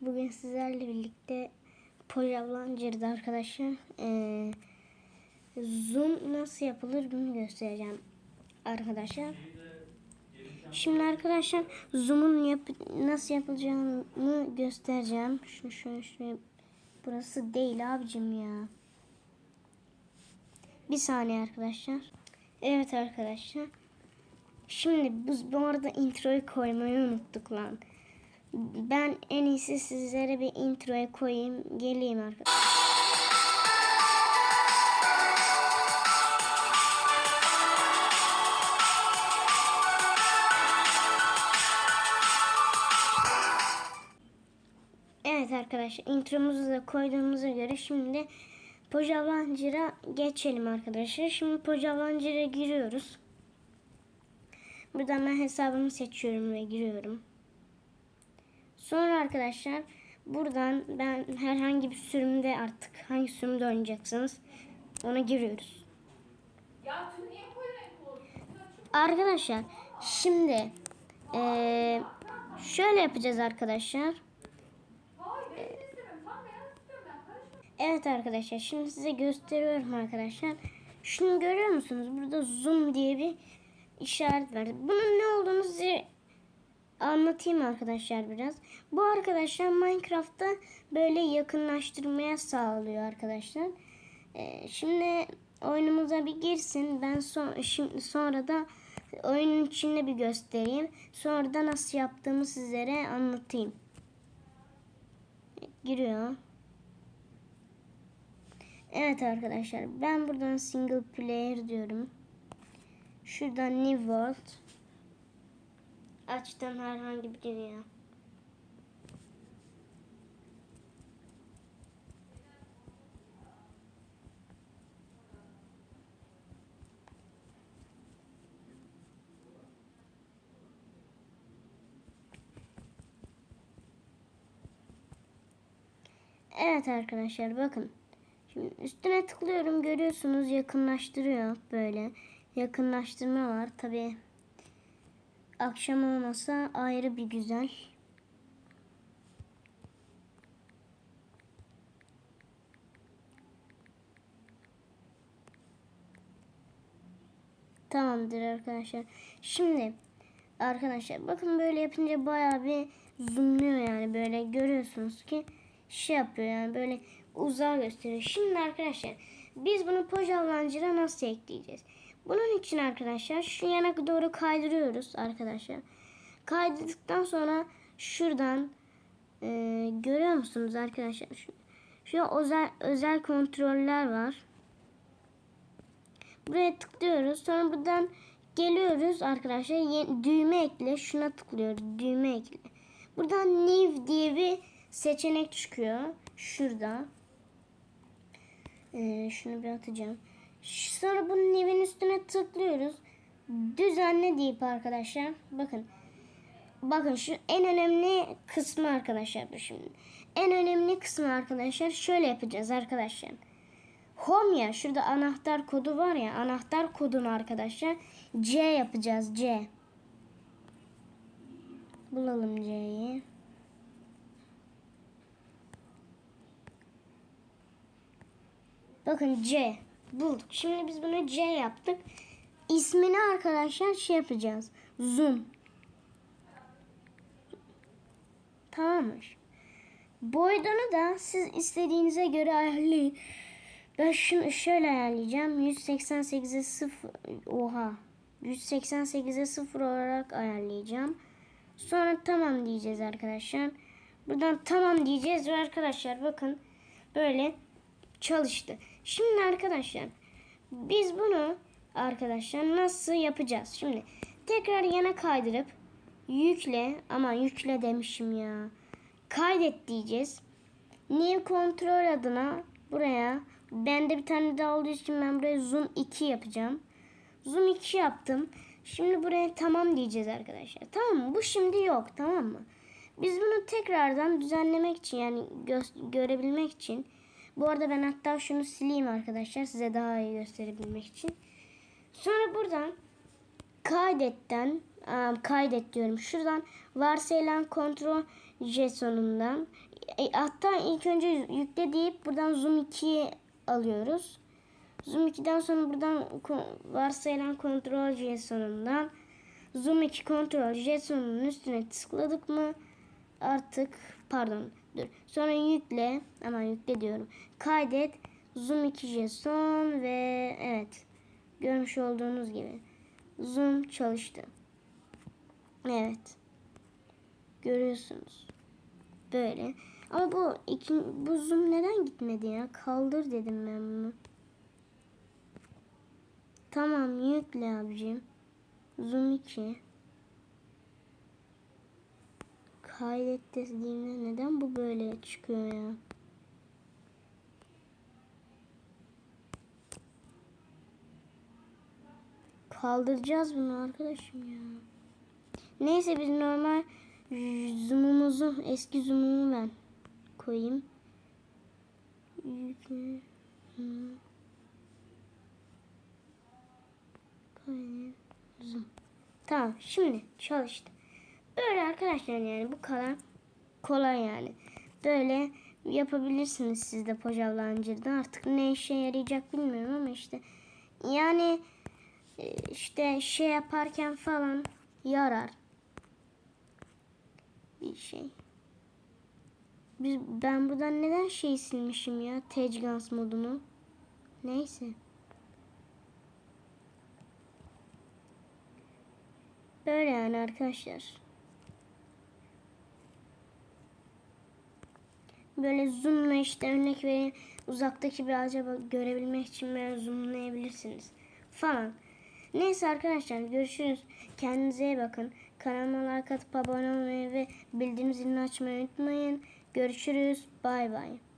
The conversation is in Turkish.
Bugün sizlerle birlikte Pojavlancır'da arkadaşlar eee, zoom nasıl yapılır bunu göstereceğim arkadaşlar. Şimdi arkadaşlar zoom'un yap nasıl yapılacağını göstereceğim. Şu şöyle şöyle burası değil abicim ya. Bir saniye arkadaşlar. Evet arkadaşlar. Şimdi biz bu arada introyu koymayı unuttuk lan. Ben en iyisi sizlere bir introya koyayım. Geleyim arkadaşlar. Evet arkadaşlar intromuzu da koyduğumuza göre şimdi Pojavlancır'a geçelim arkadaşlar. Şimdi Pojavlancır'a giriyoruz. Buradan ben hesabımı seçiyorum ve giriyorum. Sonra arkadaşlar buradan ben herhangi bir sürümde artık hangi sürümde oynayacaksınız ona giriyoruz. Arkadaşlar şimdi eee, şöyle yapacağız arkadaşlar. Evet arkadaşlar şimdi size gösteriyorum arkadaşlar. Şunu görüyor musunuz? Burada zoom diye bir işaret var. Bunun ne olduğunu size anlatayım arkadaşlar biraz. Bu arkadaşlar Minecraft'ta böyle yakınlaştırmaya sağlıyor arkadaşlar. Ee, şimdi oyunumuza bir girsin. Ben son, şimdi sonra da oyunun içinde bir göstereyim. Sonra da nasıl yaptığımı sizlere anlatayım. Giriyor. Evet arkadaşlar ben buradan single player diyorum. Şuradan new world. Açtım herhangi bir dünya. Evet arkadaşlar bakın. Şimdi üstüne tıklıyorum görüyorsunuz yakınlaştırıyor böyle. Yakınlaştırma var tabi. Akşam olmasa ayrı bir güzel. Tamamdır arkadaşlar. Şimdi arkadaşlar bakın böyle yapınca bayağı bir zoomluyor yani böyle görüyorsunuz ki şey yapıyor yani böyle uzağa gösteriyor. Şimdi arkadaşlar biz bunu Pojavlancı'na nasıl ekleyeceğiz? Bunun için arkadaşlar şu yana doğru kaydırıyoruz arkadaşlar. Kaydırdıktan sonra şuradan e, görüyor musunuz arkadaşlar? Şu, şu özel, özel kontroller var. Buraya tıklıyoruz. Sonra buradan geliyoruz arkadaşlar. Yeni, düğme ekle. Şuna tıklıyoruz. Düğme ekle. Buradan new diye bir seçenek çıkıyor. Şurada. Ee, şunu bir atacağım. Sonra bunun new'in üstüne tıklıyoruz. Düzenle deyip arkadaşlar. Bakın. Bakın şu en önemli kısmı arkadaşlar bu şimdi. En önemli kısmı arkadaşlar şöyle yapacağız arkadaşlar. Home ya şurada anahtar kodu var ya anahtar kodunu arkadaşlar C yapacağız C. Bulalım C'yi. Bakın C bulduk. Şimdi biz bunu C yaptık. İsmini arkadaşlar şey yapacağız. Zoom. Tamam mı? Boyutunu da siz istediğinize göre ayarlayın. Ben şunu şöyle ayarlayacağım. 188'e 0 oha. 188'e 0 olarak ayarlayacağım. Sonra tamam diyeceğiz arkadaşlar. Buradan tamam diyeceğiz ve arkadaşlar bakın böyle çalıştı. Şimdi arkadaşlar biz bunu arkadaşlar nasıl yapacağız? Şimdi tekrar yana kaydırıp yükle ama yükle demişim ya. Kaydet diyeceğiz. New kontrol adına buraya bende bir tane daha olduğu için ben buraya zoom 2 yapacağım. Zoom 2 yaptım. Şimdi buraya tamam diyeceğiz arkadaşlar. Tamam mı? Bu şimdi yok tamam mı? Biz bunu tekrardan düzenlemek için yani gö- görebilmek için bu arada ben hatta şunu sileyim arkadaşlar size daha iyi gösterebilmek için. Sonra buradan kaydetten kaydet diyorum. Şuradan varsayılan kontrol JSON'undan. E, hatta ilk önce yükle deyip buradan Zoom 2'yi alıyoruz. Zoom 2'den sonra buradan varsayılan kontrol JSON'undan Zoom 2 kontrol JSON'un üstüne tıkladık mı artık pardon dur. Sonra yükle ama yükle diyorum. Kaydet Zoom 2 JSON ve evet görmüş olduğunuz gibi Zoom çalıştı. Evet. Görüyorsunuz. Böyle. Ama bu iki, bu zoom neden gitmedi ya? Kaldır dedim ben bunu. Tamam yükle abicim. Zoom 2. Kaydet dediğimde neden bu böyle çıkıyor ya? Kaldıracağız bunu arkadaşım ya. Neyse biz normal zoom'umuzu eski zoom'umu ben koyayım. Yükle. Zoom. Tamam şimdi çalıştı. Böyle arkadaşlar yani bu kadar kolay yani. Böyle yapabilirsiniz siz de Pojavlancı'da. Artık ne işe yarayacak bilmiyorum ama işte yani e, işte şey yaparken falan yarar bir şey. Biz, ben buradan neden şey silmişim ya? Tecgans modunu. Neyse. Böyle yani arkadaşlar. Böyle zoomla işte örnek vereyim. Uzaktaki bir acaba görebilmek için böyle zoomlayabilirsiniz. Falan. Neyse arkadaşlar görüşürüz. Kendinize iyi bakın. Kanalıma like atıp abone olmayı ve bildirim zilini açmayı unutmayın. Görüşürüz. Bay bay.